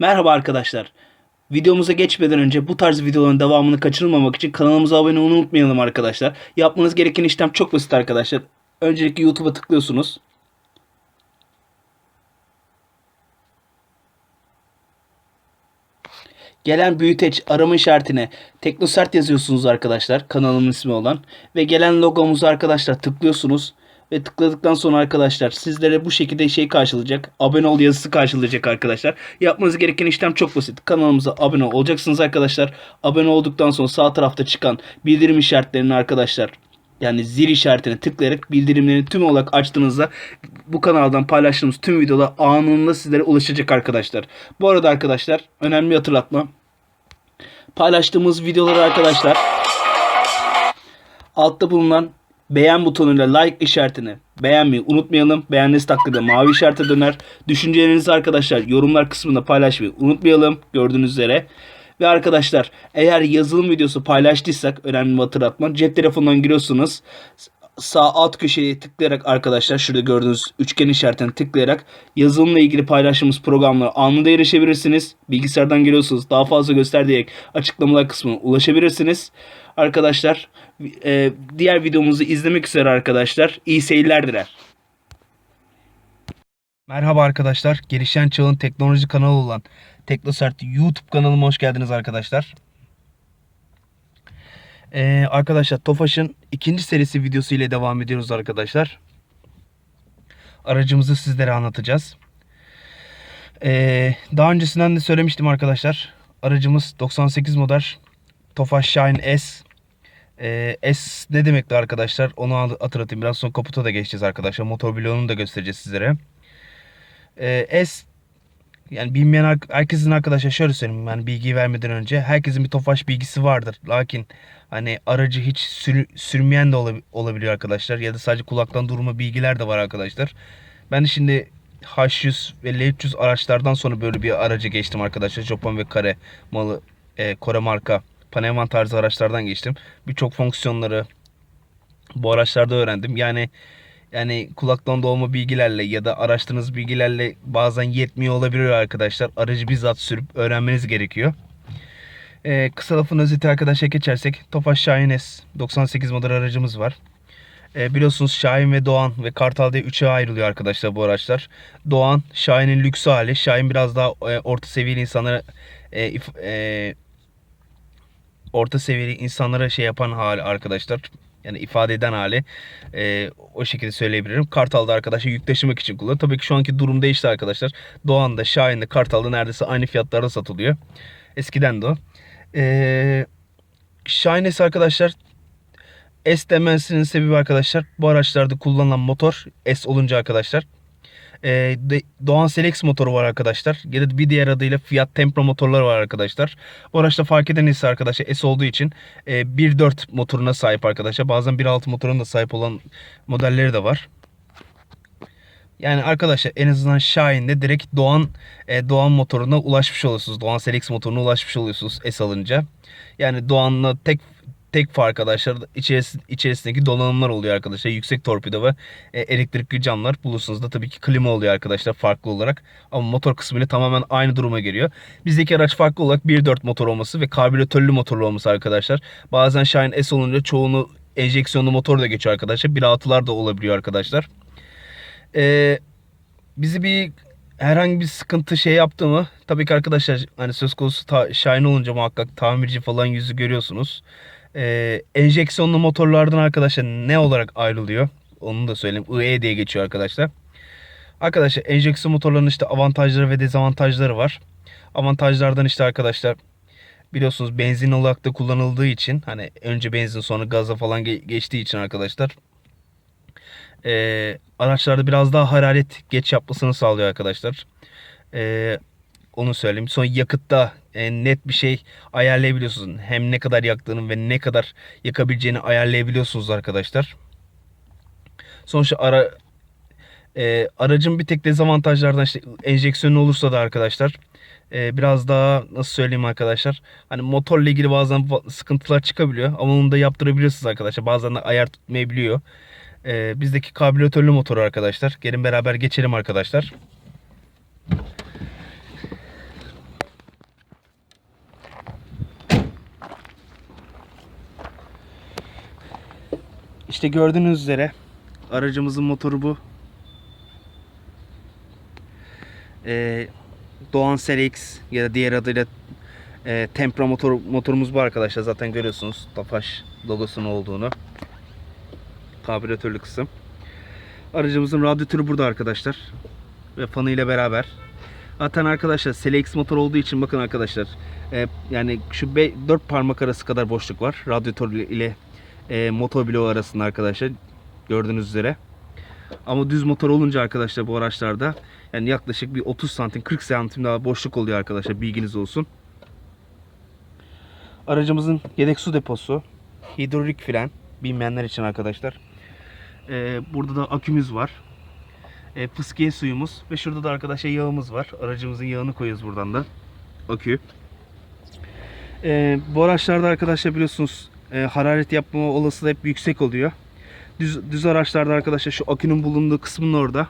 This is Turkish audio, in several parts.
Merhaba arkadaşlar. Videomuza geçmeden önce bu tarz videoların devamını kaçırmamak için kanalımıza abone olmayı unutmayalım arkadaşlar. Yapmanız gereken işlem çok basit arkadaşlar. Öncelikle YouTube'a tıklıyorsunuz. Gelen büyüteç arama işaretine Teknosert yazıyorsunuz arkadaşlar. Kanalımın ismi olan. Ve gelen logomuzu arkadaşlar tıklıyorsunuz. Ve tıkladıktan sonra arkadaşlar sizlere bu şekilde şey karşılayacak. Abone ol yazısı karşılayacak arkadaşlar. Yapmanız gereken işlem çok basit. Kanalımıza abone olacaksınız arkadaşlar. Abone olduktan sonra sağ tarafta çıkan bildirim işaretlerini arkadaşlar yani zil işaretine tıklayarak bildirimlerini tüm olarak açtığınızda bu kanaldan paylaştığımız tüm videolar anında sizlere ulaşacak arkadaşlar. Bu arada arkadaşlar önemli hatırlatma. Paylaştığımız videoları arkadaşlar altta bulunan beğen butonuyla like işaretini beğenmeyi unutmayalım. Beğendiğiniz takdirde mavi işarete döner. Düşüncelerinizi arkadaşlar yorumlar kısmında paylaşmayı unutmayalım. Gördüğünüz üzere. Ve arkadaşlar eğer yazılım videosu paylaştıysak önemli bir hatırlatma. Cep telefonundan giriyorsunuz. Sağ alt köşeye tıklayarak arkadaşlar şurada gördüğünüz üçgen işaretine tıklayarak yazılımla ilgili paylaştığımız programlara anında erişebilirsiniz. Bilgisayardan giriyorsunuz. Daha fazla göster diyerek açıklamalar kısmına ulaşabilirsiniz. Arkadaşlar e, diğer videomuzu izlemek üzere arkadaşlar. İyi seyirler diler. Merhaba arkadaşlar. Gelişen Çağın teknoloji kanalı olan Teknosert YouTube kanalıma hoş geldiniz arkadaşlar. Ee, arkadaşlar Tofaş'ın ikinci serisi videosu ile devam ediyoruz arkadaşlar. Aracımızı sizlere anlatacağız. Ee, daha öncesinden de söylemiştim arkadaşlar. Aracımız 98 model Tofaş Shine S. Ee, S ne demekti arkadaşlar? Onu hatırlatayım. Biraz sonra kaputa da geçeceğiz arkadaşlar. Motor bloğunu da göstereceğiz sizlere. Ee, S yani bilmeyen herkesin arkadaşlar şöyle söyleyeyim yani bilgi vermeden önce herkesin bir Tofaş bilgisi vardır. Lakin hani aracı hiç sür, sürmeyen de olabiliyor arkadaşlar ya da sadece kulaktan durma bilgiler de var arkadaşlar. Ben şimdi H100 ve L300 araçlardan sonra böyle bir araca geçtim arkadaşlar. Japon ve Kare malı e, Kore marka Panamera tarzı araçlardan geçtim. Birçok fonksiyonları bu araçlarda öğrendim. Yani yani kulaktan dolma bilgilerle ya da araştırdığınız bilgilerle bazen yetmiyor olabilir arkadaşlar. Aracı bizzat sürüp öğrenmeniz gerekiyor. Ee, kısa lafın özeti arkadaşlar geçersek Tofaş Şahin S 98 model aracımız var. Ee, biliyorsunuz Şahin ve Doğan ve Kartal diye 3'e ayrılıyor arkadaşlar bu araçlar. Doğan Şahin'in lüks hali. Şahin biraz daha e, orta seviyeli insanlara e, e, orta seviyeli insanlara şey yapan hali arkadaşlar. Yani ifade eden hali e, o şekilde söyleyebilirim. Kartal'da arkadaşlar yük taşımak için kullanılıyor. Tabii ki şu anki durum değişti arkadaşlar. Doğan'da, Şahin'de, Kartal'da neredeyse aynı fiyatlarda satılıyor. Eskiden de o. E, Şahin S arkadaşlar S demesinin sebebi arkadaşlar bu araçlarda kullanılan motor S olunca arkadaşlar e, Doğan Selex motoru var arkadaşlar. Ya da bir diğer adıyla Fiat Tempra motorları var arkadaşlar. Bu araçta fark eden ise arkadaşlar S olduğu için e, 1.4 motoruna sahip arkadaşlar. Bazen 1.6 motoruna da sahip olan modelleri de var. Yani arkadaşlar en azından Shine'de direkt Doğan e, Doğan motoruna ulaşmış oluyorsunuz. Doğan Selex motoruna ulaşmış oluyorsunuz S alınca. Yani Doğan'la tek tek fark arkadaşlar içeris içerisindeki donanımlar oluyor arkadaşlar. Yüksek torpido ve e, elektrikli camlar. Bulursunuz da tabii ki klima oluyor arkadaşlar farklı olarak. Ama motor kısmıyla tamamen aynı duruma geliyor. Bizdeki araç farklı olarak 1.4 motor olması ve karbüratörlü motorlu olması arkadaşlar. Bazen Shine S olunca çoğunu enjeksiyonlu motor da geçiyor arkadaşlar. 1.6'lar da olabiliyor arkadaşlar. Ee, bizi bir herhangi bir sıkıntı şey yaptı mı? Tabii ki arkadaşlar hani söz konusu ta, Shine olunca muhakkak tamirci falan yüzü görüyorsunuz e, enjeksiyonlu motorlardan arkadaşlar ne olarak ayrılıyor? Onu da söyleyeyim. IE diye geçiyor arkadaşlar. Arkadaşlar enjeksiyon motorlarının işte avantajları ve dezavantajları var. Avantajlardan işte arkadaşlar biliyorsunuz benzin olarak da kullanıldığı için hani önce benzin sonra gaza falan geçtiği için arkadaşlar e, araçlarda biraz daha hararet geç yapmasını sağlıyor arkadaşlar. E, onu söyleyeyim. Son yakıtta e, net bir şey ayarlayabiliyorsunuz. Hem ne kadar yaktığını ve ne kadar yakabileceğini ayarlayabiliyorsunuz arkadaşlar. Sonuçta ara e, aracın bir tek dezavantajlardan işte enjeksiyonu olursa da arkadaşlar e, biraz daha nasıl söyleyeyim arkadaşlar hani motorla ilgili bazen sıkıntılar çıkabiliyor ama onu da yaptırabilirsiniz arkadaşlar bazen de ayar tutmayabiliyor e, bizdeki karbüratörlü motor arkadaşlar gelin beraber geçelim arkadaşlar İşte gördüğünüz üzere aracımızın motoru bu. Ee, Doğan Selix ya da diğer adıyla e, Tempra motor, motorumuz bu arkadaşlar. Zaten görüyorsunuz Tofaş logosunun olduğunu. Karbüratörlü kısım. Aracımızın radyatörü burada arkadaşlar. Ve fanı ile beraber. Zaten arkadaşlar Selix motor olduğu için bakın arkadaşlar. e, yani şu 4 parmak arası kadar boşluk var. Radyatör ile e, motor bloğu arasında arkadaşlar. Gördüğünüz üzere. Ama düz motor olunca arkadaşlar bu araçlarda yani yaklaşık bir 30 santim 40 santim daha boşluk oluyor arkadaşlar. Bilginiz olsun. Aracımızın yedek su deposu, hidrolik fren bilmeyenler için arkadaşlar. Ee, burada da akümüz var. Ee, fıskiye suyumuz ve şurada da arkadaşlar yağımız var. Aracımızın yağını koyuyoruz buradan da. Akü. Ee, bu araçlarda arkadaşlar biliyorsunuz e, hararet yapma olasılığı hep yüksek oluyor. Düz, düz araçlarda arkadaşlar şu akünün bulunduğu kısmın orada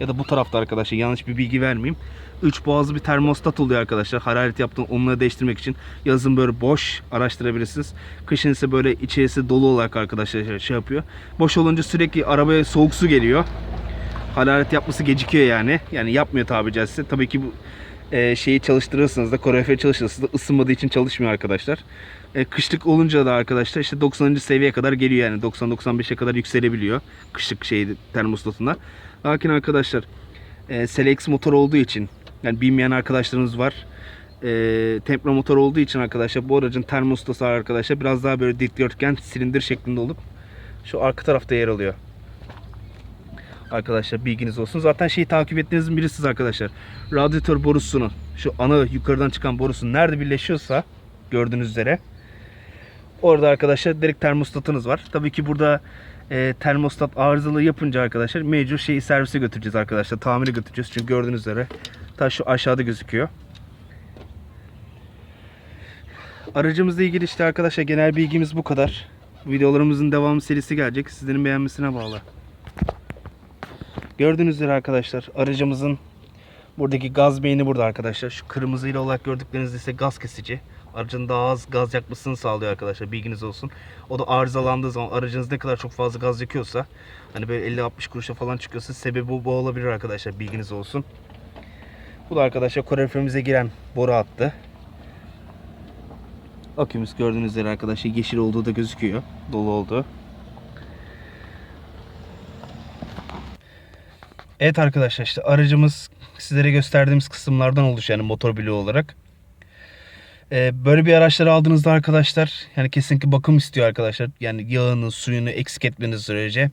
ya da bu tarafta arkadaşlar yanlış bir bilgi vermeyeyim. 3 boğazlı bir termostat oluyor arkadaşlar. Hararet yaptığın onları değiştirmek için yazın böyle boş araştırabilirsiniz. Kışın ise böyle içerisi dolu olarak arkadaşlar şey yapıyor. Boş olunca sürekli arabaya soğuk su geliyor. Hararet yapması gecikiyor yani. Yani yapmıyor tabi caizse. Tabii ki bu e, şeyi çalıştırırsınız da kalorifer çalıştırırsınız da ısınmadığı için çalışmıyor arkadaşlar. E, kışlık olunca da arkadaşlar işte 90. seviyeye kadar geliyor yani 90-95'e kadar yükselebiliyor kışlık şey termostatında. Lakin arkadaşlar e, Selex motor olduğu için yani bilmeyen arkadaşlarımız var. E, Tempra motor olduğu için arkadaşlar bu aracın termostatı arkadaşlar biraz daha böyle dikdörtgen silindir şeklinde olup şu arka tarafta yer alıyor. Arkadaşlar bilginiz olsun. Zaten şeyi takip ettiğinizin birisiniz arkadaşlar. Radyatör borusunu şu ana yukarıdan çıkan borusu nerede birleşiyorsa gördüğünüz üzere orada arkadaşlar direkt termostatınız var. Tabii ki burada e, termostat arızalı yapınca arkadaşlar mecbur şeyi servise götüreceğiz arkadaşlar. Tamire götüreceğiz. Çünkü gördüğünüz üzere ta şu aşağıda gözüküyor. Aracımızla ilgili işte arkadaşlar genel bilgimiz bu kadar. Videolarımızın devamı serisi gelecek. Sizlerin beğenmesine bağlı. Gördüğünüz arkadaşlar aracımızın buradaki gaz beyni burada arkadaşlar. Şu kırmızı ile olarak gördükleriniz ise gaz kesici. Aracın daha az gaz yakmasını sağlıyor arkadaşlar. Bilginiz olsun. O da arızalandığı zaman aracınız ne kadar çok fazla gaz yakıyorsa hani böyle 50-60 kuruşa falan çıkıyorsa sebebi bu, olabilir arkadaşlar. Bilginiz olsun. Bu da arkadaşlar kaloriferimize giren boru hattı. Akümüz gördüğünüz üzere arkadaşlar yeşil olduğu da gözüküyor. Dolu olduğu. Evet arkadaşlar işte aracımız sizlere gösterdiğimiz kısımlardan oluşuyor yani motor bloğu olarak. Ee, böyle bir araçları aldığınızda arkadaşlar yani kesinlikle bakım istiyor arkadaşlar. Yani yağını, suyunu eksik etmeniz sürece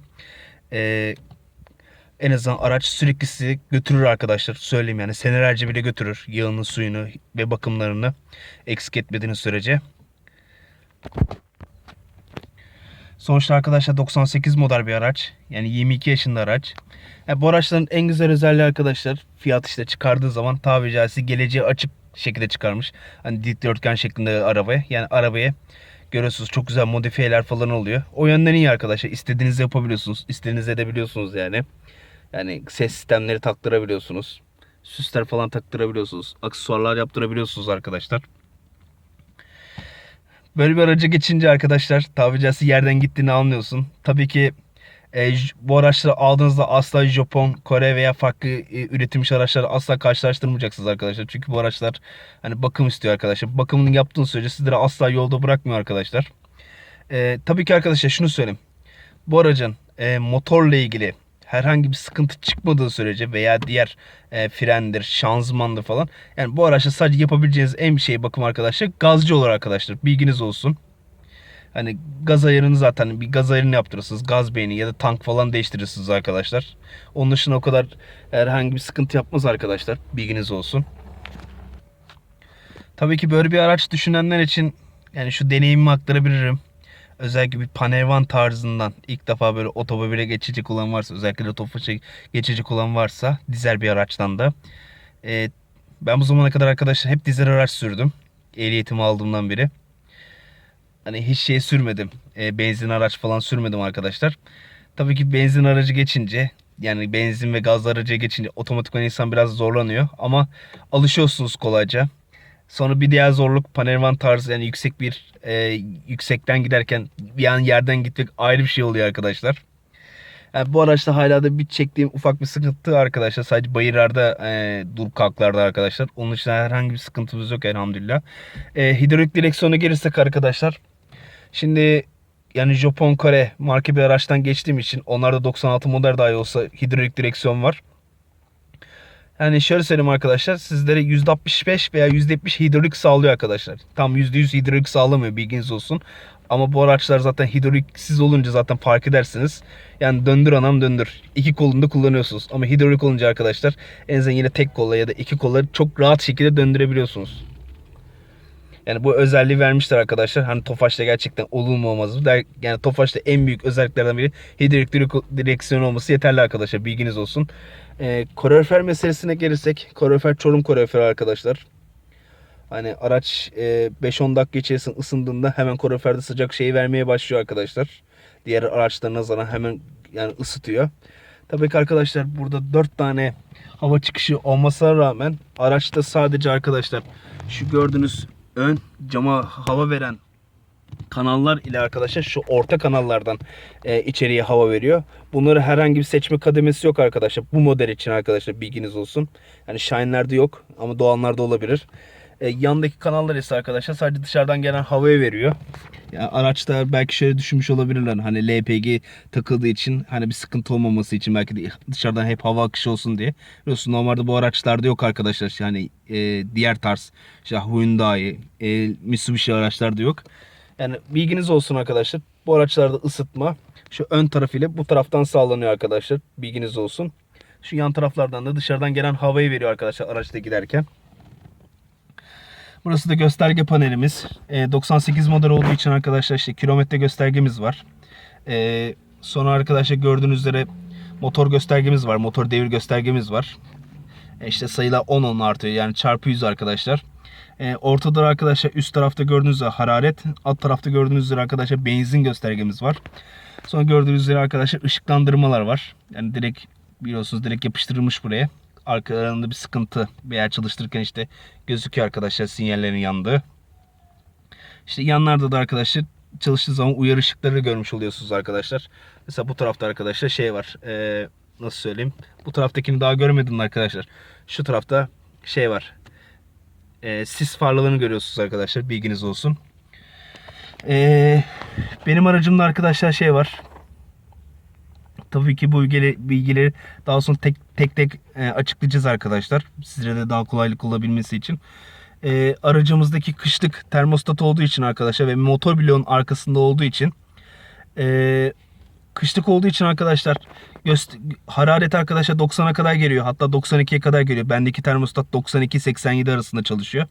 ee, en azından araç sürekli sizi götürür arkadaşlar. Söyleyeyim yani senelerce bile götürür yağını, suyunu ve bakımlarını eksik etmediğiniz sürece. Sonuçta arkadaşlar 98 model bir araç. Yani 22 yaşında araç. Yani bu araçların en güzel özelliği arkadaşlar fiyat işte çıkardığı zaman tabiri caizse geleceği açık şekilde çıkarmış. Hani dikdörtgen şeklinde arabaya. Yani arabaya görüyorsunuz çok güzel modifiyeler falan oluyor. O yönden iyi arkadaşlar. İstediğinizi yapabiliyorsunuz. İstediğinizi edebiliyorsunuz yani. Yani ses sistemleri taktırabiliyorsunuz. Süsler falan taktırabiliyorsunuz. Aksesuarlar yaptırabiliyorsunuz arkadaşlar. Böyle bir araca geçince arkadaşlar tabiri caizse yerden gittiğini anlıyorsun. Tabii ki e, bu araçları aldığınızda asla Japon, Kore veya farklı e, üretilmiş araçları asla karşılaştırmayacaksınız arkadaşlar. Çünkü bu araçlar hani bakım istiyor arkadaşlar. Bakımını yaptığınız sürece sizleri asla yolda bırakmıyor arkadaşlar. E, tabii ki arkadaşlar şunu söyleyeyim. Bu aracın e, motorla ilgili herhangi bir sıkıntı çıkmadığı sürece veya diğer e, frendir, şanzımandır falan. Yani bu araçta sadece yapabileceğiniz en bir şey bakım arkadaşlar gazcı olur arkadaşlar. Bilginiz olsun. Hani gaz ayarını zaten bir gaz ayarını yaptırırsınız. Gaz beyni ya da tank falan değiştirirsiniz arkadaşlar. Onun dışında o kadar herhangi bir sıkıntı yapmaz arkadaşlar. Bilginiz olsun. Tabii ki böyle bir araç düşünenler için yani şu deneyimimi aktarabilirim. Özellikle bir panelvan tarzından ilk defa böyle otomobile geçecek olan varsa özellikle otofaşa geçecek olan varsa dizel bir araçtan da. Ee, ben bu zamana kadar arkadaşlar hep dizel araç sürdüm. Ehliyetimi aldığımdan beri. Hani hiç şey sürmedim. E, benzin araç falan sürmedim arkadaşlar. Tabii ki benzin aracı geçince yani benzin ve gaz aracı geçince otomatikman insan biraz zorlanıyor. Ama alışıyorsunuz kolayca. Sonra bir diğer zorluk panelvan tarzı yani yüksek bir e, yüksekten giderken an yerden gitmek ayrı bir şey oluyor arkadaşlar. Yani bu araçta hala da bir çektiğim ufak bir sıkıntı arkadaşlar. Sadece bayırlarda e, dur kalklarda arkadaşlar. Onun dışında herhangi bir sıkıntımız yok elhamdülillah. E, hidrolik direksiyona gelirsek arkadaşlar. Şimdi yani Japon Kore marka bir araçtan geçtiğim için onlarda 96 model dahi olsa hidrolik direksiyon var. Yani şöyle söyleyeyim arkadaşlar sizlere %65 veya %70 hidrolik sağlıyor arkadaşlar. Tam %100 hidrolik sağlamıyor bilginiz olsun. Ama bu araçlar zaten hidroliksiz olunca zaten fark edersiniz. Yani döndür anam döndür. İki kolunda kullanıyorsunuz. Ama hidrolik olunca arkadaşlar en azından yine tek kolla ya da iki kolları çok rahat şekilde döndürebiliyorsunuz. Yani bu özelliği vermişler arkadaşlar. Hani Tofaş'ta gerçekten olur mu olmaz mı? Yani Tofaş'ta en büyük özelliklerden biri hidrolik direk- direksiyon olması yeterli arkadaşlar. Bilginiz olsun. Ee, kalorifer meselesine gelirsek. Kalorifer Çorum kaloriferi arkadaşlar. Hani araç e, 5-10 dakika içerisinde ısındığında hemen kaloriferde sıcak şeyi vermeye başlıyor arkadaşlar. Diğer araçlara nazaran hemen yani ısıtıyor. Tabii ki arkadaşlar burada 4 tane hava çıkışı olmasına rağmen araçta sadece arkadaşlar şu gördüğünüz ön cama hava veren kanallar ile arkadaşlar şu orta kanallardan e, içeriye hava veriyor. Bunları herhangi bir seçme kademesi yok arkadaşlar. Bu model için arkadaşlar bilginiz olsun. Yani Shine'lerde yok ama Doğanlarda olabilir. E, yandaki kanallar ise arkadaşlar sadece dışarıdan gelen havayı veriyor. Ya araçta belki şöyle düşünmüş olabilirler. Hani LPG takıldığı için hani bir sıkıntı olmaması için belki de dışarıdan hep hava akışı olsun diye. Biliyorsun normalde bu araçlarda yok arkadaşlar. Yani e, diğer tarz işte Hyundai, e, Mitsubishi araçlarda yok. Yani bilginiz olsun arkadaşlar. Bu araçlarda ısıtma şu ön taraf ile bu taraftan sağlanıyor arkadaşlar. Bilginiz olsun. Şu yan taraflardan da dışarıdan gelen havayı veriyor arkadaşlar araçta giderken. Burası da gösterge panelimiz. E, 98 model olduğu için arkadaşlar işte kilometre göstergemiz var. E, sonra arkadaşlar gördüğünüz üzere motor göstergemiz var. Motor devir göstergemiz var. E, işte sayılar 10 10 artıyor. Yani çarpı 100 arkadaşlar. E, ortada arkadaşlar üst tarafta gördüğünüz üzere hararet. Alt tarafta gördüğünüz üzere arkadaşlar benzin göstergemiz var. Sonra gördüğünüz üzere arkadaşlar ışıklandırmalar var. Yani direkt biliyorsunuz direkt yapıştırılmış buraya. Arkalarında bir sıkıntı veya çalıştırırken işte gözüküyor arkadaşlar sinyallerin yandığı. İşte yanlarda da arkadaşlar çalıştığı zaman uyarı ışıkları görmüş oluyorsunuz arkadaşlar. Mesela bu tarafta arkadaşlar şey var. Ee, nasıl söyleyeyim? Bu taraftakini daha görmedim arkadaşlar. Şu tarafta şey var. Ee, sis farlarını görüyorsunuz arkadaşlar. Bilginiz olsun. Ee, benim aracımda arkadaşlar şey var. Tabii ki bu bilgileri, daha sonra tek tek, tek e, açıklayacağız arkadaşlar. Sizlere de daha kolaylık olabilmesi için. E, aracımızdaki kışlık termostat olduğu için arkadaşlar ve motor bloğun arkasında olduğu için e, kışlık olduğu için arkadaşlar hararet arkadaşlar 90'a kadar geliyor. Hatta 92'ye kadar geliyor. Bendeki termostat 92-87 arasında çalışıyor.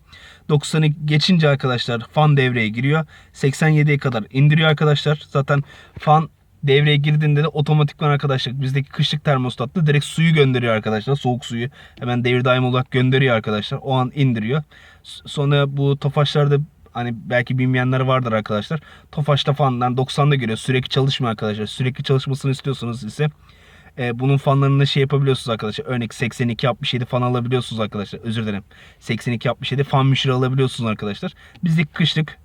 90'ı geçince arkadaşlar fan devreye giriyor. 87'ye kadar indiriyor arkadaşlar. Zaten fan devreye girdiğinde de otomatikman arkadaşlar bizdeki kışlık termostatta direkt suyu gönderiyor arkadaşlar. Soğuk suyu hemen devir daim olarak gönderiyor arkadaşlar. O an indiriyor. Sonra bu tofaşlarda hani belki bilmeyenler vardır arkadaşlar. Tofaşta fandan 90'da giriyor. Sürekli çalışmıyor arkadaşlar. Sürekli çalışmasını istiyorsanız ise e, bunun fanlarını şey yapabiliyorsunuz arkadaşlar. Örnek 82-67 fan alabiliyorsunuz arkadaşlar. Özür dilerim. 82-67 fan müşürü alabiliyorsunuz arkadaşlar. Bizdeki kışlık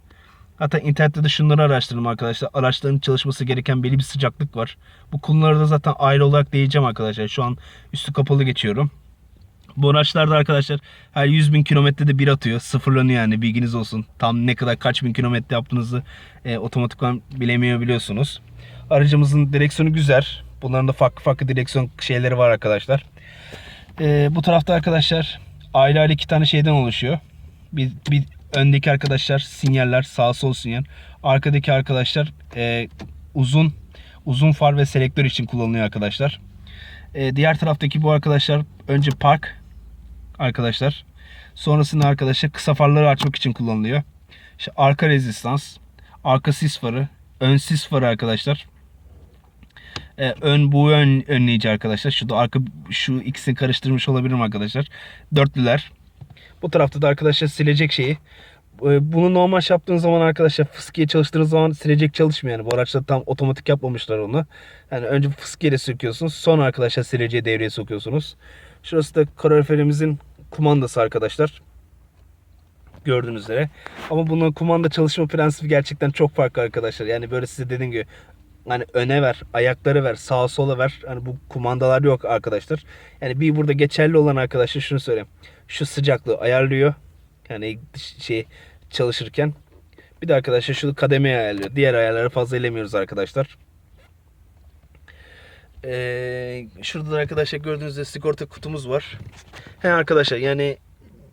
Hatta internette de şunları araştırdım arkadaşlar. Araçların çalışması gereken belli bir sıcaklık var. Bu konuları da zaten ayrı olarak değineceğim arkadaşlar. Şu an üstü kapalı geçiyorum. Bu araçlarda arkadaşlar her 100 bin kilometrede bir atıyor. Sıfırlanıyor yani bilginiz olsun. Tam ne kadar kaç bin kilometre yaptığınızı e, otomatikman bilemeyebiliyorsunuz. Aracımızın direksiyonu güzel. Bunların da farklı farklı direksiyon şeyleri var arkadaşlar. E, bu tarafta arkadaşlar ayrı ayrı iki tane şeyden oluşuyor. Bir, bir öndeki arkadaşlar sinyaller sağ sol sinyal. Arkadaki arkadaşlar e, uzun uzun far ve selektör için kullanılıyor arkadaşlar. E, diğer taraftaki bu arkadaşlar önce park arkadaşlar. Sonrasında arkadaşlar kısa farları açmak için kullanılıyor. İşte arka rezistans, arka sis farı, ön sis farı arkadaşlar. E, ön bu ön önleyici arkadaşlar. Şu da arka şu ikisini karıştırmış olabilirim arkadaşlar. Dörtlüler. Bu tarafta da arkadaşlar silecek şeyi. E, Bunu normal yaptığın zaman arkadaşlar fıskiye çalıştığınız zaman silecek çalışmıyor. Yani bu araçta tam otomatik yapmamışlar onu. Yani önce fıskiye söküyorsunuz. Sonra arkadaşlar sileceği devreye sokuyorsunuz. Şurası da kaloriferimizin kumandası arkadaşlar. gördüğünüz üzere. Ama bunun kumanda çalışma prensibi gerçekten çok farklı arkadaşlar. Yani böyle size dediğim gibi hani öne ver, ayakları ver, sağa sola ver. Hani bu kumandalar yok arkadaşlar. Yani bir burada geçerli olan arkadaşlar şunu söyleyeyim. Şu sıcaklığı ayarlıyor. Yani şey çalışırken. Bir de arkadaşlar şu kademeyi ayarlıyor. Diğer ayarları fazla elemiyoruz arkadaşlar. Ee, şurada da arkadaşlar gördüğünüz üzere sigorta kutumuz var. He arkadaşlar yani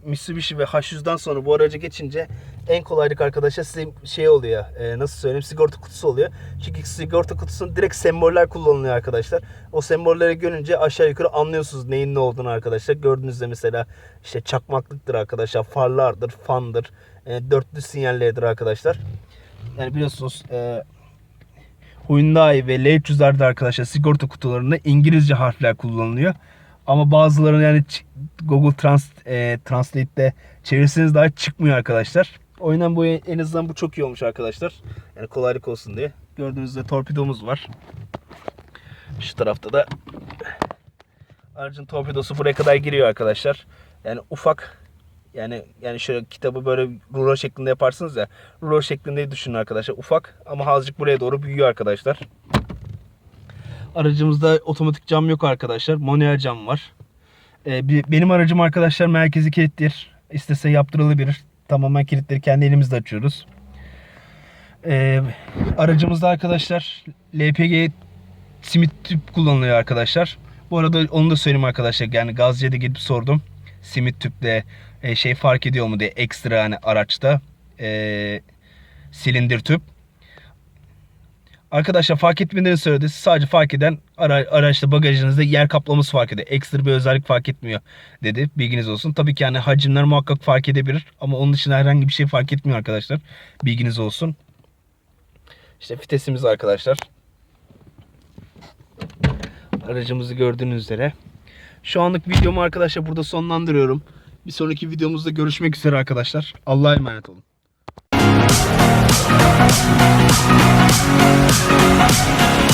Mitsubishi ve H100'dan sonra bu araca geçince en kolaylık arkadaşlar size şey oluyor. e, nasıl söyleyeyim sigorta kutusu oluyor. Çünkü sigorta kutusunun direkt semboller kullanılıyor arkadaşlar. O sembolleri görünce aşağı yukarı anlıyorsunuz neyin ne olduğunu arkadaşlar. Gördüğünüzde mesela işte çakmaklıktır arkadaşlar. Farlardır, fandır, e, dörtlü sinyalleridir arkadaşlar. Yani biliyorsunuz e, Hyundai ve L300'lerde arkadaşlar sigorta kutularında İngilizce harfler kullanılıyor. Ama bazılarını yani Google Trans, e, Translate'de çevirirseniz daha çıkmıyor arkadaşlar. O yüzden bu en azından bu çok iyi olmuş arkadaşlar. Yani kolaylık olsun diye. Gördüğünüz üzere torpidomuz var. Şu tarafta da aracın torpidosu buraya kadar giriyor arkadaşlar. Yani ufak yani yani şöyle kitabı böyle rulo şeklinde yaparsınız ya. Rulo şeklinde düşünün arkadaşlar. Ufak ama azıcık buraya doğru büyüyor arkadaşlar. Aracımızda otomatik cam yok arkadaşlar. Manuel cam var. Ee, benim aracım arkadaşlar merkezi kilittir. İstese yaptırılabilir. Tamamen kilitleri kendi elimizde açıyoruz. Ee, aracımızda arkadaşlar LPG simit tüp kullanılıyor arkadaşlar. Bu arada onu da söyleyeyim arkadaşlar. Yani da gidip sordum. Simit tüple e, şey fark ediyor mu diye ekstra hani araçta e, silindir tüp. Arkadaşlar fark etmediğini söyledi. Sadece fark eden ara, araçta bagajınızda yer kaplaması fark ediyor. Ekstra bir özellik fark etmiyor dedi. Bilginiz olsun. Tabii ki yani hacimler muhakkak fark edebilir. Ama onun dışında herhangi bir şey fark etmiyor arkadaşlar. Bilginiz olsun. İşte vitesimiz arkadaşlar. Aracımızı gördüğünüz üzere. Şu anlık videomu arkadaşlar burada sonlandırıyorum. Bir sonraki videomuzda görüşmek üzere arkadaşlar. Allah'a emanet olun. Thank